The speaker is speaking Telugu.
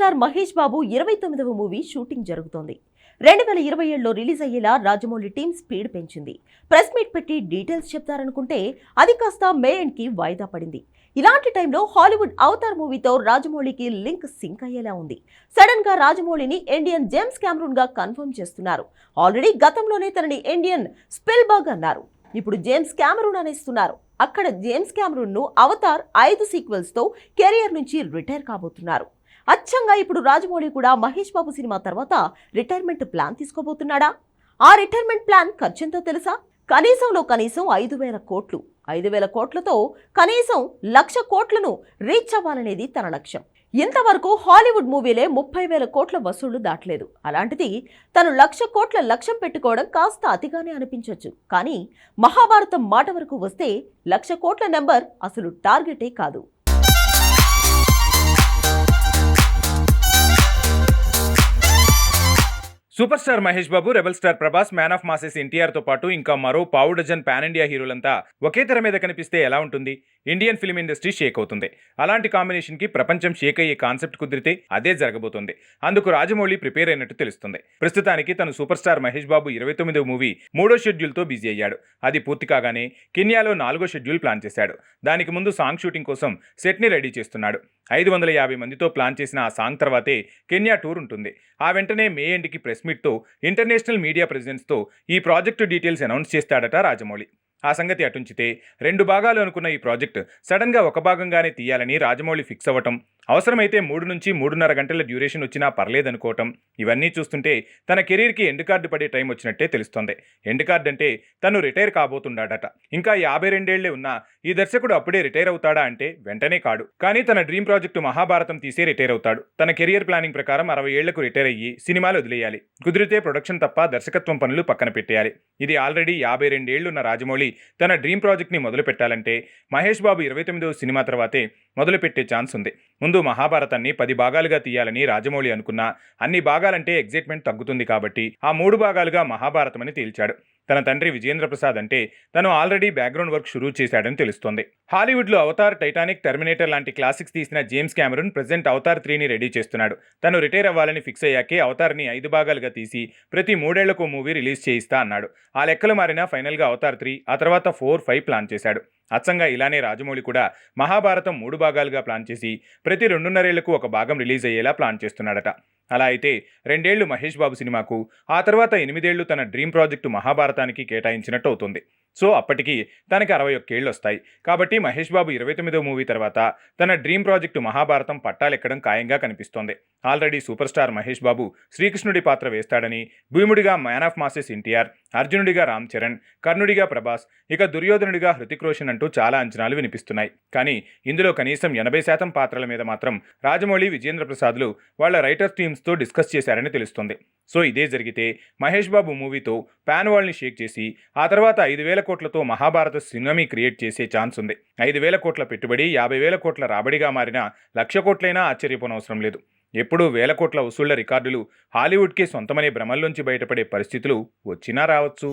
స్టార్ మహేష్ బాబు ఇరవై తొమ్మిదవ మూవీ షూటింగ్ జరుగుతోంది. రెండు వేల ఇరవై ఏడులో రిలీజ్ అయ్యేలా రాజమౌళి టీం స్పీడ్ పెంచింది. ప్రెస్ మీట్ పెట్టి డీటెయిల్స్ చెప్తారనుకుంటే అది కాస్త మే ఎండ్కి వాయిదా పడింది. ఇలాంటి టైంలో హాలీవుడ్ అవతార్ మూవీతో రాజమౌళికి లింక్ సింక్ అయ్యేలా ఉంది. సడన్గా రాజమౌళిని ఇండియన్ జేమ్స్ కెమెరూన్గా కన్ఫర్మ్ చేస్తున్నారు. ఆల్రెడీ గతంలోనే తనని ఇండియన్ స్పిల్బర్గ్ అన్నారు. ఇప్పుడు జేమ్స్ క్యామరూన్ అనేస్తున్నారు. అక్కడ జేమ్స్ క్యామరూన్ను అవతార్ ఐదు సీక్వెల్స్తో కెరియర్ నుంచి రిటైర్ కాబోతున్నారు. అచ్చంగా ఇప్పుడు రాజమౌళి కూడా మహేష్ బాబు సినిమా తర్వాత రిటైర్మెంట్ ప్లాన్ తీసుకోబోతున్నాడా? ఆ రిటైర్మెంట్ ప్లాన్ ఖర్చెంతో తెలుసా? కనీసంలో కనీసం ఐదు వేల కోట్లు. ఐదు వేల కోట్లతో కనీసం లక్ష కోట్లను రీచ్ అవ్వాలనేది తన లక్ష్యం. ఇంతవరకు హాలీవుడ్ మూవీలే ముప్పై వేల కోట్ల వసూళ్ళు దాటలేదు. అలాంటిది తను లక్ష కోట్ల లక్ష్యం పెట్టుకోవడం కాస్త అతిగానే అనిపించవచ్చు కానీ మహాభారతం మాట వరకు వస్తే లక్ష కోట్ల నెంబర్ అసలు టార్గెటే కాదు. Super star Mahesh Babu rebel star Prabhas man of masses ఎన్టీఆర్తో పాటు ఇంకా మరో పావు డజన్ పాన్ ఇండియా హీరోలంతా ఒకే తెర మీద కనిపిస్తే ఎలా ఉంటుంది? ఇండియన్ ఫిల్మ్ ఇండస్ట్రీ షేక్ అవుతుంది. అలాంటి కాంబినేషన్కి ప్రపంచం షేక్ అయ్యే కాన్సెప్ట్ కుదిరితే అదే జరగబోతుంది. అందుకు రాజమౌళి ప్రిపేర్ అయినట్టు తెలుస్తుంది. ప్రస్తుతానికి తను సూపర్ స్టార్ మహేష్ బాబు ఇరవై తొమ్మిదవ మూవీ మూడో షెడ్యూల్తో బిజీ అయ్యాడు. అది పూర్తి కాగానే కెన్యాలో నాలుగో షెడ్యూల్ ప్లాన్ చేశాడు. దానికి ముందు సాంగ్ షూటింగ్ కోసం సెట్ని రెడీ చేస్తున్నాడు. ఐదు వందల యాభై మందితో ప్లాన్ చేసిన ఆ సాంగ్ తర్వాతే కెన్యా టూర్ ఉంటుంది. ఆ వెంటనే మే ఎండ్కి ప్రెస్ స్మిత్తో ఇంటర్నేషనల్ మీడియా ప్రెసిడెంట్స్తో ఈ ప్రాజెక్టు డీటెయిల్స్ అనౌన్స్ చేస్తాడట రాజమౌళి. ఆ సంగతి అటుంచితే రెండు భాగాలు అనుకున్న ఈ ప్రాజెక్ట్ సడన్గా ఒక భాగంగానే తీయాలని రాజమౌళి ఫిక్స్ అవ్వటం అవసరమైతే మూడు నుంచి మూడున్నర గంటల డ్యూరేషన్ వచ్చినా పర్లేదనుకోవటం ఇవన్నీ చూస్తుంటే తన కెరీర్కి ఎండ్ కార్డు పడే టైం వచ్చినట్టే తెలుస్తోంది. ఎండ్ కార్డ్ అంటే తను రిటైర్ కాబోతున్నాడట ఇంకా యాభై రెండేళ్ళే ఉన్నా ఈ దర్శకుడు అప్పుడే రిటైర్ అవుతాడా అంటే వెంటనే కాడు. కానీ తన డ్రీమ్ ప్రాజెక్టు మహాభారతం తీసే రిటైర్ అవుతాడు. తన కెరియర్ ప్లానింగ్ ప్రకారం అరవై ఏళ్ళకు రిటైర్ అయ్యి సినిమాలు వదిలేయాలి. కుదిరితే ప్రొడక్షన్ తప్ప దర్శకత్వం పనులు పక్కన పెట్టేయాలి. ఇది ఆల్రెడీ యాభై రెండేళ్ళున్న రాజమౌళి తన డ్రీమ్ ప్రాజెక్ట్ని మొదలు పెట్టాలంటే మహేష్ బాబు ఇరవై తొమ్మిదవ సినిమా తర్వాతే మొదలుపెట్టే ఛాన్స్ ఉంది. ముందు మహాభారతాన్ని పది భాగాలుగా తీయాలని రాజమౌళి అనుకున్నా అన్ని భాగాలంటే ఎగ్జైట్మెంట్ తగ్గుతుంది కాబట్టి ఆ మూడు భాగాలుగా మహాభారతం అని తేల్చాడు. తన తండ్రి విజేంద్ర ప్రసాద్ అంటే తను ఆల్రెడీ బ్యాక్గ్రౌండ్ వర్క్ షురూ చేశాడని తెలుస్తోంది. హాలీవుడ్లో అవతార్ టైటానిక్ టెర్మినేటర్ లాంటి క్లాసిక్స్ తీసిన జేమ్స్ కెమెరూన్ ప్రజెంట్ అవతార్ త్రీని రెడీ చేస్తున్నాడు. తను రిటైర్ అవ్వాలని ఫిక్స్ అయ్యాకే అవతార్ని ఐదు భాగాలుగా తీసి ప్రతి మూడేళ్ళకు మూవీ రిలీజ్ చేయిస్తా అన్నాడు. ఆ లెక్కలు మారిన ఫైనల్గా అవతార్ త్రీ ఆ తర్వాత ఫోర్ ఫైవ్ ప్లాన్ చేశాడు. అచ్చంగా ఇలానే రాజమౌళి కూడా మహాభారతం మూడు భాగాలుగా ప్లాన్ చేసి ప్రతి రెండున్నరేళ్ళకు ఒక భాగం రిలీజ్ అయ్యేలా ప్లాన్ చేస్తున్నాడట. అలా అయితే రెండేళ్ళు మహేష్ బాబు సినిమాకు ఆ తర్వాత ఎనిమిదేళ్ళు తన డ్రీమ్ ప్రాజెక్టు మహాభారతానికి కేటాయించినట్టు అవుతుంది. సో అప్పటికి తనకి అరవై ఒక్కేళ్ళు వస్తాయి కాబట్టి మహేష్ బాబు ఇరవై తొమ్మిదో మూవీ తర్వాత తన డ్రీమ్ ప్రాజెక్టు మహాభారతం పట్టాలెక్కడం ఖాయంగా కనిపిస్తోంది. Already super star Mahesh Babu శ్రీకృష్ణుడి పాత్ర వేస్తాడని భీముడిగా మ్యాన్ ఆఫ్ మాసెస్ ఎన్టీఆర్ అర్జునుడిగా రామ్ చరణ్ కర్ణుడిగా ప్రభాస్ ఇక దుర్యోధనుడిగా హృతిక్ రోషన్ అంటూ చాలా అంచనాలు వినిపిస్తున్నాయి. కానీ ఇందులో కనీసం ఎనభై శాతం పాత్రల మీద మాత్రం రాజమౌళి విజేంద్ర ప్రసాద్లు వాళ్ళ రైటర్స్ టీమ్స్తో డిస్కస్ చేశారని తెలుస్తుంది. సో ఇదే జరిగితే మహేష్ బాబు మూవీతో పాన్ వాల్ని షేక్ చేసి ఆ తర్వాత ఐదు వేల కోట్లతో మహాభారత సినిమీ క్రియేట్ చేసే ఛాన్స్ ఉంది. ఐదు వేల కోట్ల పెట్టుబడి యాభై వేల కోట్ల రాబడిగా మారిన లక్ష కోట్లైనా ఆశ్చర్యపోనవసరం లేదు. ఎప్పుడూ వేల కోట్ల వసూళ్ళ రికార్డులు హాలీవుడ్కే సొంతమనే భ్రమల్లోంచి బయటపడే పరిస్థితులు వచ్చినా రావచ్చు.